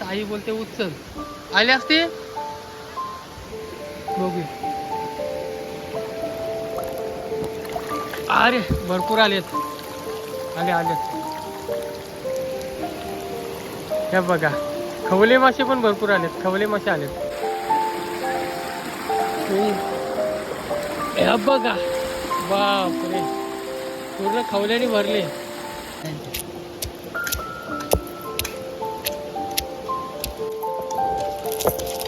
आई बोलते उचल आले असते? बघू अरे भरपूर आलेत आले आलेत हे बघा खवले मासे पण भरपूर आलेत खवले मासे आलेत बघा. बापरे. पूर्ण खवल्याने भरले. you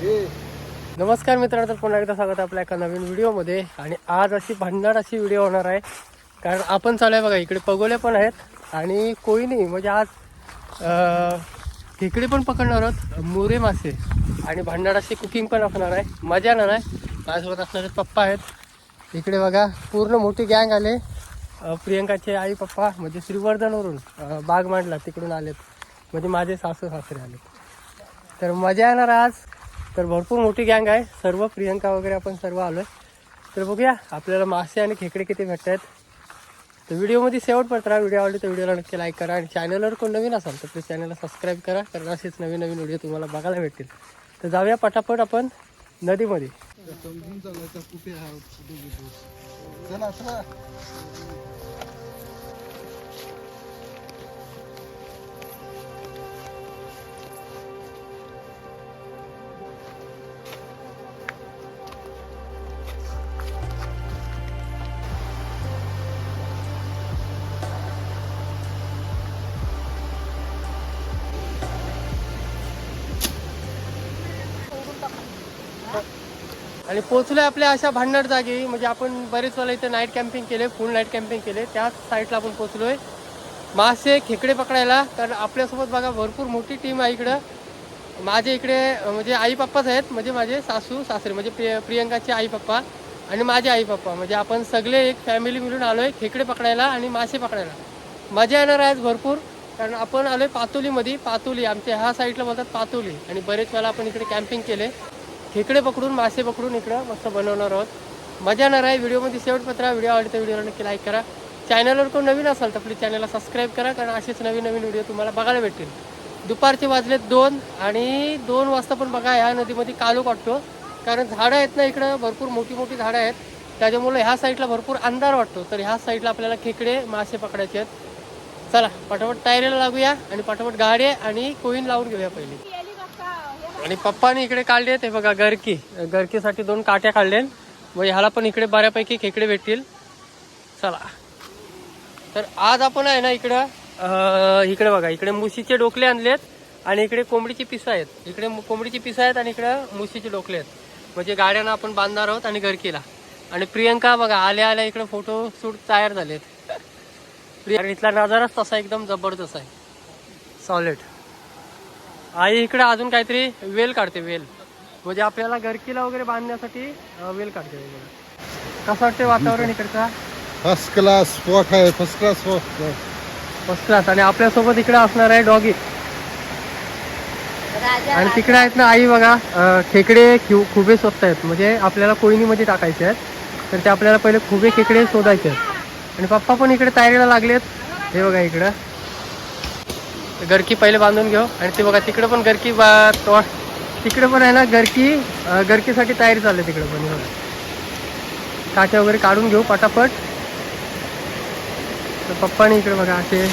नमस्कार मित्रांनो तर पुन्हा एकदा स्वागत आपल्या एका नवीन व्हिडिओमध्ये. आणि आज अशी भन्नाट अशी व्हिडिओ होणार आहे. कारण आपण चालू आहे बघा इकडे पगोले पण आहेत. आणि कोयनी म्हणजे आज खेकडे पण पकडणार आहोत मोरे मासे. आणि भन्नाट अशी कुकिंग पण असणार आहे. मजा येणार आहे. माझ्यासोबत असणारे पप्पा आहेत. इकडे बघा पूर्ण मोठी गँग आले. प्रियंकाचे आई पप्पा म्हणजे श्रीवर्धनवरून बाग मांडला तिकडून आलेत. म्हणजे माझे सासू सासरे आलेत. तर मजा येणार आज. तर भरपूर मोठी गँग आहे. सर्व प्रियंका वगैरे आपण सर्व आलोय. तर बघूया आपल्याला मासे आणि खेकडे किती भेटत आहेत तर व्हिडिओमध्ये शेवटपर्यंत राहा. व्हिडिओ आवडली तर व्हिडिओला नक्की लाईक करा. आणि चॅनलवर कोण नवीन असाल तर प्लीज चॅनलला सबस्क्राईब करा. कारण असेच नवीन नवीन व्हिडिओ तुम्हाला बघायला भेटतील. तर जाऊया पटापट आपण नदीमध्ये. आणि पोचलोय आपल्या अशा भांडण जागी. म्हणजे आपण बरेच वेळा इथे नाईट कॅम्पिंग केले फुल नाईट कॅम्पिंग केले. त्याच साईडला आपण पोचलोय मासे खेकडे पकडायला. कारण आपल्यासोबत बघा भरपूर मोठी टीम आहे इकडं. माझे इकडे म्हणजे आई पप्पाच आहेत. म्हणजे माझे सासू सासरे. म्हणजे प्रिय प्रियंकाचे आई पप्पा आणि माझे आई पप्पा. म्हणजे आपण सगळे एक फॅमिली मिळून आलोय खेकडे पकडायला आणि मासे पकडायला. मजा येणार आहे भरपूर. कारण आपण आलोय पातोलीमध्ये. पातोली आमच्या ह्या साईडला बोलतात पातोली. आणि बरेच वेळा आपण इकडे कॅम्पिंग केले. खेकडे पकडून मासे पकडून इकडं मस्त बनवणार आहोत. मजा येणार आहे. व्हिडिओमध्ये शेवटपत्र व्हिडिओ आवडतो तर व्हिडिओला नक्की लाईक करा. चॅनलवर कोण नवीन असाल तर प्लीज चॅनलला सबस्क्राईब करा कारण असेच नवीन नवीन व्हिडिओ तुम्हाला बघायला भेटतील. दुपारचे वाजलेत दोन आणि दोन वाजता पण बघा ह्या नदीमध्ये कालू वाटतो. कारण झाडं आहेत ना इकडं भरपूर मोठी मोठी झाडं आहेत. त्याच्यामुळे ह्या साईडला भरपूर अंधार वाटतो. तर ह्या साईडला आपल्याला खेकडे मासे पकडायचे आहेत. चला पटापट तयारीला लागूया आणि पटापट गाडे आणि कोईन लावून घेऊया पहिले. आणि पप्पाने इकडे काढले ते बघा गरकी. गरकीसाठी दोन काट्या काढले मग ह्याला पण इकडे बऱ्यापैकी खेकडे भेटतील. चला. तर आज आपण आहे ना इकडं इकडे बघा इकडे मुशीचे डोकले आणलेत आणि इकडे कोंबडीची पिसं आहेत. इकडे कोंबडीची पिसं आहेत आणि इकडे मुशीचे डोकले आहेत. म्हणजे गाड्यांना आपण बांधणार आहोत आणि गरकीला. आणि प्रियंका बघा आल्या आल्या इकडे फोटो शूट तयार झालेत. प्रिया इथला नजाराच तसा एकदम जबरदस्त आहे. सॉलिड आई इकडे अजून काहीतरी वेल काढते वेल. म्हणजे आपल्याला गरकीला वगैरे बांधण्यासाठी वेल काढते वगैरे. कसं वाटते वातावरण इकडचा? फर्स्ट क्लास स्पॉट आहे first class spot first class आणि आपल्यासोबत इकडे असणार आहे डॉगी. राजा आणि तिकडे आहेत ना आई बघा खेकडे खुबे शोधत आहेत म्हणजे आपल्याला कोयनीमध्ये टाकायचे आहेत तर ते आपल्याला पहिले खुबे खेकडे शोधायचे आहेत. आणि पप्पा पण इकडे तयारीला लागलेत. हे बघा इकडं. गरकी पहिले बांधून घेऊ. आणि ते बघा तिकडं पण गरकी बा तो तिकडे पण आहे ना गरकी गरकीसाठी तयारी चालली तिकडे पण हे बघा. वगैरे काढून घेऊ पटापट. तर पप्पाने इकडे बघा असे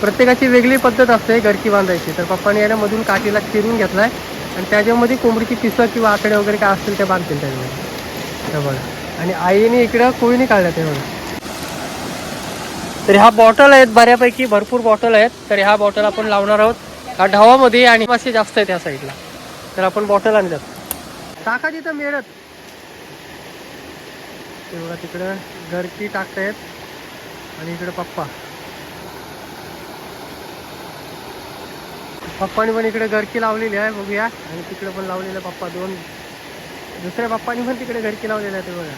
प्रत्येकाची वेगळी पद्धत असते गरकी बांधायची. तर पप्पाने याला मधून काठीला चिरून घेतलाय. आणि त्याच्यामध्ये कोंबडीची पिसं किंवा आकडे वगैरे काय असतील ते बांधतील त्याच्यामध्ये. तर बघा. आणि आईने इकडं कोळीने काढल्या ते बघा. तर ह्या बॉटल आहेत बऱ्यापैकी भरपूर बॉटल आहेत. तर ह्या बॉटल आपण लावणार आहोत. हा ढावामध्ये आणि मासे जास्त आहेत ह्या साईडला तर आपण बॉटल आणल्यात टाका तिथं मिळत. तेवढा तिकडं गरकी टाकतायत आणि इकडे पप्पा. पप्पानी पण इकडे घरकी लावलेली आहे बघूया. आणि तिकडे पण लावलेलं पप्पा दोन. दुसऱ्या पप्पानी पण तिकडे घरकी लावलेलं आहे ते बघा.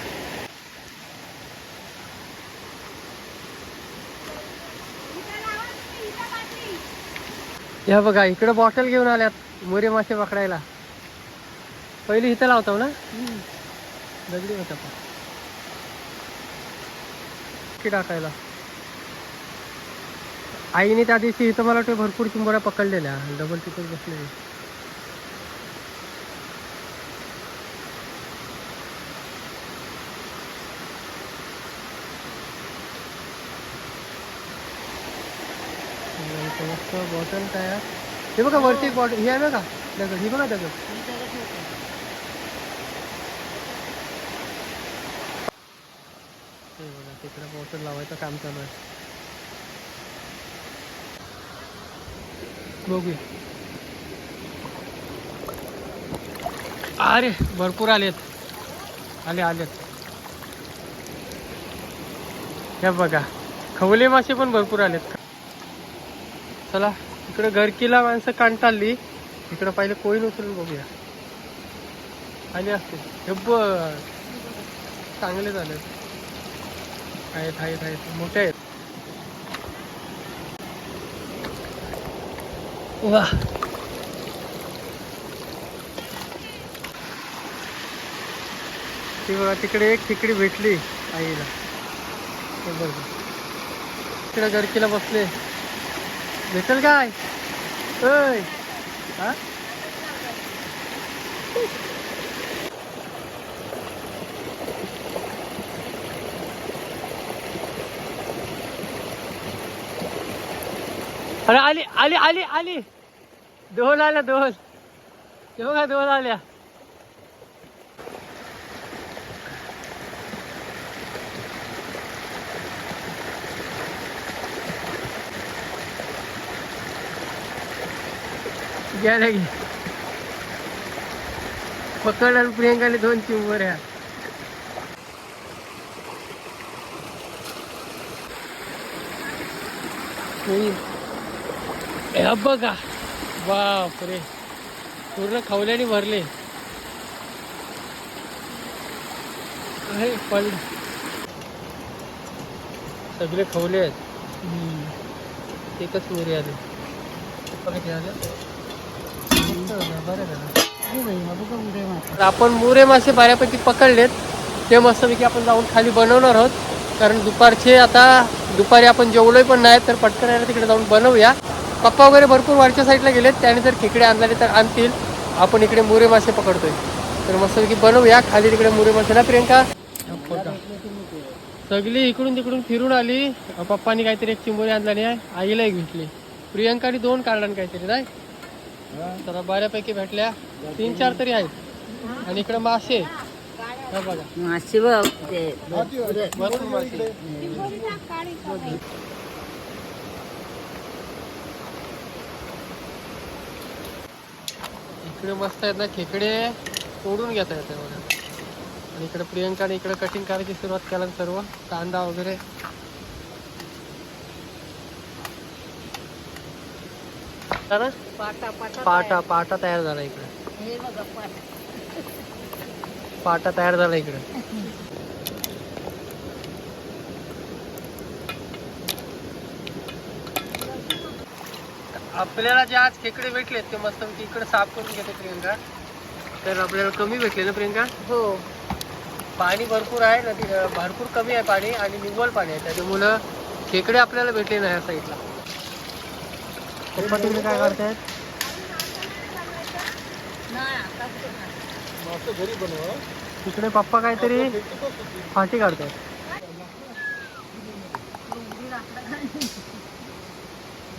या बघा इकडे बॉटल घेऊन आल्यात मोरे मासे पकडायला. पहिली इथं लावतो ना? दगडी होता की टाकायला. आईने त्या दिवशी इथं मला वाटतं भरपूर चिंबोऱ्या पकडलेल्या डबल टिकट बसलेली. मस्त बॉटल तयार. हे बघा वरती एक बॉटल ही आहे बघा. दगड ही बघा दगड हे बघा तिकडे बॉटल लावायचं काम चालू आहे. बघूया. अरे भरपूर आलेत. आले आलेत. हे बघा खवले मासे पण भरपूर आलेत. चला इकडे घरकीला माणसं कांटाळली. इकडे पहिले कोईन उचलून बघूया. आले असते. हे बघ चांगले झाले. आहेत आहेत आहेत. मोठे आहेत. वा. ती बघा तिकडे एक ठिकडी भेटली आईला. हे बघ. तिकडे गरकीला बसले. भेटल काय? ओय. हा? अरे आली आली आली आली. दोन आल्या दोन हे काय दोन आल्या? गेल्या गे पकड आणि प्रियंकाने दोन चिंबऱ्या बघा. बापरे. पूर्ण खवल्याने भरले. पण सगळे खवले आहेत. एकच मोरे आले बघा किती आले? मस्त झालं, बरं झालं. तर आपण मुरे मासे बऱ्यापैकी पकडलेत. ते मस्तपैकी आपण जाऊन खाली बनवणार आहोत. कारण दुपारचे आता दुपारी आपण जेवलोय पण नाही तर पटकन यायला तिकडे जाऊन बनवूया. पप्पा वगैरे भरपूर वरच्या साईडला गेलेत. त्याने जर खेकडे आणले तर आणतील. आपण इकडे मुरे मासे पकडतोय. तर मस्तपैकी बनवूया. खाली तिकडे मुरे मासे. ना प्रियंका? सगळी इकडून तिकडून फिरून आली. पप्पानी काहीतरी एक चिंबोरी आणला नाही आईला एक भेटली. प्रियंकाने दोन काढला काहीतरी नाही? तर बऱ्यापैकी भेटल्या. तीन चार तरी आहेत. आणि इकडे मासे बघा. मासे बघ भरपूर इकडे मस्त आहेत ना खेकडे. तोडून घेता येते बघा. आणि इकडे प्रियंकाने इकडे कटिंग करायची सुरुवात केला सर्व कांदा वगैरे झाला? पाटा पाटा पाटा पाटा तयार झाला इकडे. हे बघा पाटा. पाटा तयार झाला इकडे. आपल्याला जे आज खेकडे भेटलेत ते मस्त इकडे साफ करून घेते प्रियंका. तर आपल्याला कमी भेटले ना प्रियंका? हो. पाणी भरपूर आहे नदी भरपूर कमी आहे पाणी आणि निव्वळ पाणी आहे. त्याच्यामुळं खेकडे आपल्याला भेटले नाही या साईडला पप्पा तुम्ही काय करतायत तिकडे पप्पा काहीतरी फाटी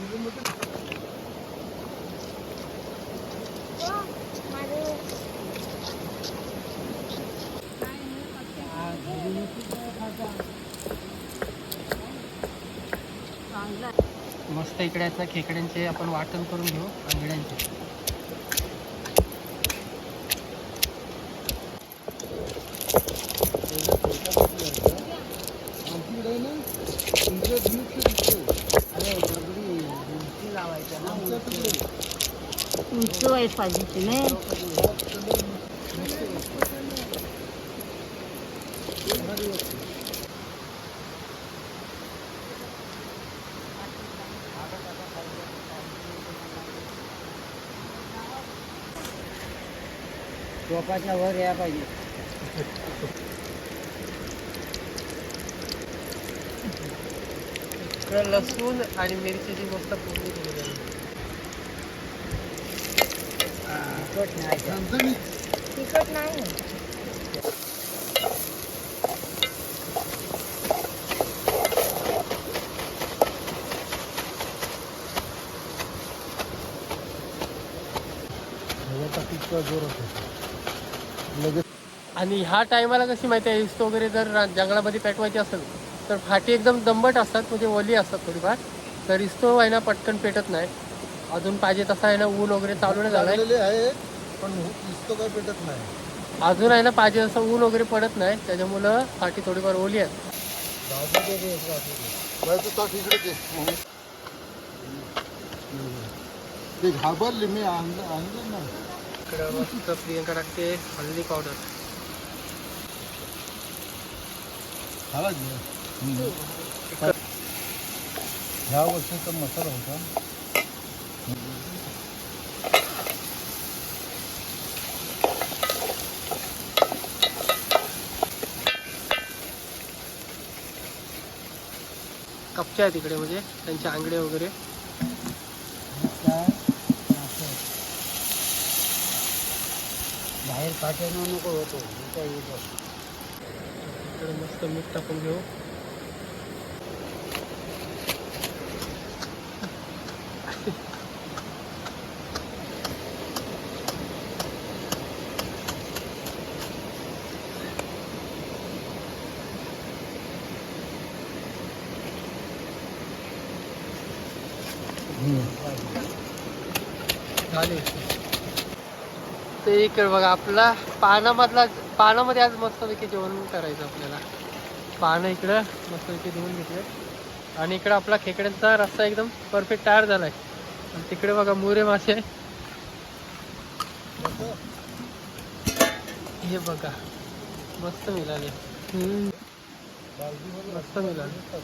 Thank you. मस्त इकडे आहेत ना खेकड्यांचे आपण वाटण करून घेऊ आंगड्यांचे आमच्याकडे ना तुमच्या दूध अरे दगडी उंची लावायच्या ना उंची. वयस पाहिजे टोपाच्या वर या पाहिजे इकडं लसूण आणि मिरचीची मस्त फोडणी दिलेली आहे तिखट नाही. तिखट नाही जोरात आहे. लगेच. आणि ह्या टायमाला कशी माहिती आहे इस्त वगैरे जर जंगलामध्ये पेटवायची असेल तर फाटी एकदम दंबट असतात म्हणजे ओली असतात थोडीफार. तर इस्तो आहे ना पटकन पेटत नाही. अजून पाहिजे तसा आहे ना ऊन वगैरे चालू नाही लागलेले आहे पण इस्तो काय पेटत नाही. अजून आहे ना पाहिजे तसं ऊन वगैरे पडत नाही त्याच्यामुळं फाटी थोडीफार ओली आहे. ते घाबरले मी आणलं आणलं ना इकडं मस्त प्रियंका टाकते हल्दी पावडर घे. ह्या वर्षीचा मसाला होता कपच्या आहेत म्हणजे त्यांचे आंगडे वगैरे बाहेर पाठवणं नको होतो इथं येतो इकडे मस्त मीठ टाकून घेऊ झाले इकडे बघा आपला पानामधला पानामध्ये आज मस्तपैकी जेवण करायचं आपल्याला. पानं इकडं मस्तपैकी धुवून घेतले. आणि इकडं आपला खेकड्यांचा रस्ता एकदम परफेक्ट तयार झालाय. आणि तिकडे बघा मोरे मासे. हे बघा मस्त मिळाले. मस्त मिळाले.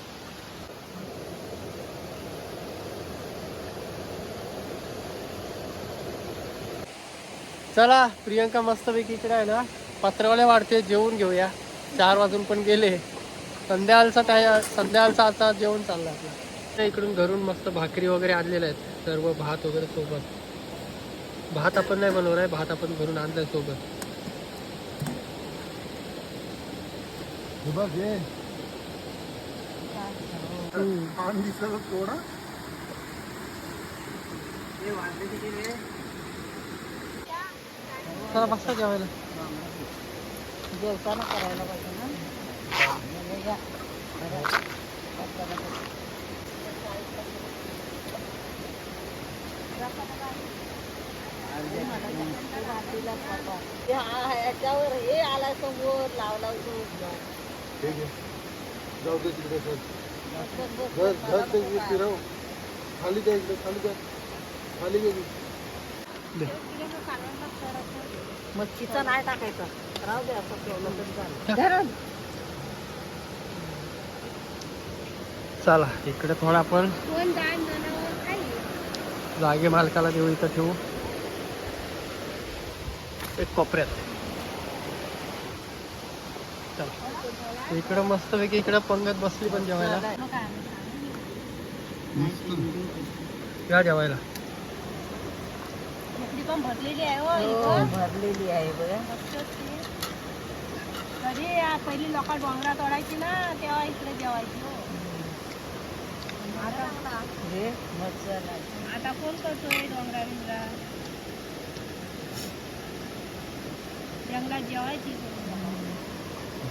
चला प्रियंका मस्तपैकी इकडे आहे ना. पत्रवाल्या वाढते जेवून घेऊया. चार वाजून पण गेले. संध्याकाळचा त्या संध्याकाळचा आता जेवण चाललं आपलं. इकडून घरून मस्त भाकरी वगैरे आणलेल्या आहेत. सर्व भात वगैरे सोबत. भात आपण नाही बनवणार आहे भात आपण घरून आणलाय सोबत. थोडा चला बसता जेवायला. जेवताना करायला पाहिजे ना. म्हणजे घ्या. हा, हे आला समोर लावला जाऊ दे तिकडे सर घर घर ते इकडे फिरव. खाली द्या इकडे खाली द्या खाली घे मच्छीचा नाही टाकायचा. राहू दे असं ठेवलं तरी चालेल चला इकडे थोडा आपण? जागे मालकाला देऊ इथं ठेवू. एक कोपऱ्यात. चला. इकडं मस्तपैकी इकडं पंगत बसली पण जेवायला. या जेवायला. पण भरलेली आहे हो भरलेली आहे बघा. कधी पहिली लोक डोंगरा तोडायची ना तेव्हा इकडे जेवायची हो. आता आता कोण करतोय डोंगरा बिंगरा? जंगलात जेवायची.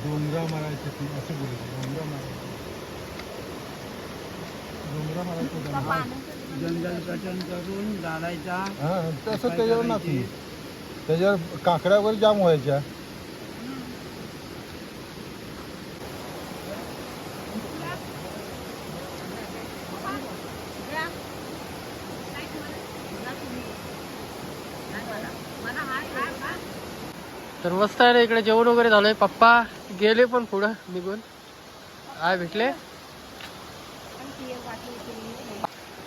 डोंगरा मारायचे ती असं बोलायचं डोंगरा मारायचे. डोंगरा मारायचं जंगल कटन करून जाळायचा हा तसं त्याच्यावर नाही त्याच्यावर काकड्यावर जाम व्हायच्या. तर मस्त आहे रे इकडे जेवण वगैरे झालंय. पप्पा गेले पण पुढं निघून. आय भेटले?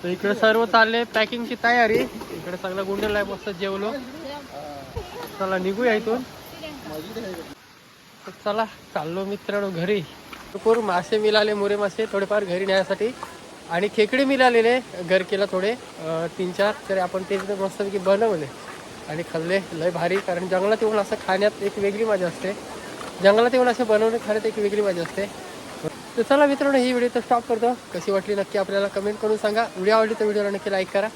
तर इकडे सर्व चालले पॅकिंगची तयारी. इकडे सगळं गुंडला आहे मस्त जेवलो. चला निघूया इथून. चला चाललो मित्रांनो घरी. भरपूर मासे मिळाले मोरे मासे थोडेफार घरी न्यायसाठी आणि खेकडे मिळालेले घर केला थोडे तीन चार. तर आपण ते मस्तपैकी बनवले. आणि खाल्ले लय भारी. कारण जंगलात येऊन असं खाण्यात एक वेगळी मजा असते. जंगलात येऊन असं बनवणे खाण्यात एक वेगळी मजा असते. तर चला मित्रांनो ही व्हिडिओ तर स्टॉप करतो. कशी वाटली नक्की आपल्याला कमेंट करून सांगा. व्हिडिओ आवडली तर व्हिडिओला नक्की लाईक करा.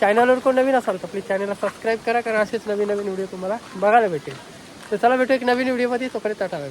चॅनलवर कोण नवीन असाल तर प्लीज चॅनलला सबस्क्राईब करा कारण असेच नवीन नवीन व्हिडिओ तुम्हाला बघायला भेटेल. तर चला भेटू एक नवीन व्हिडिओमध्ये तोपर्यंत टाटा बाय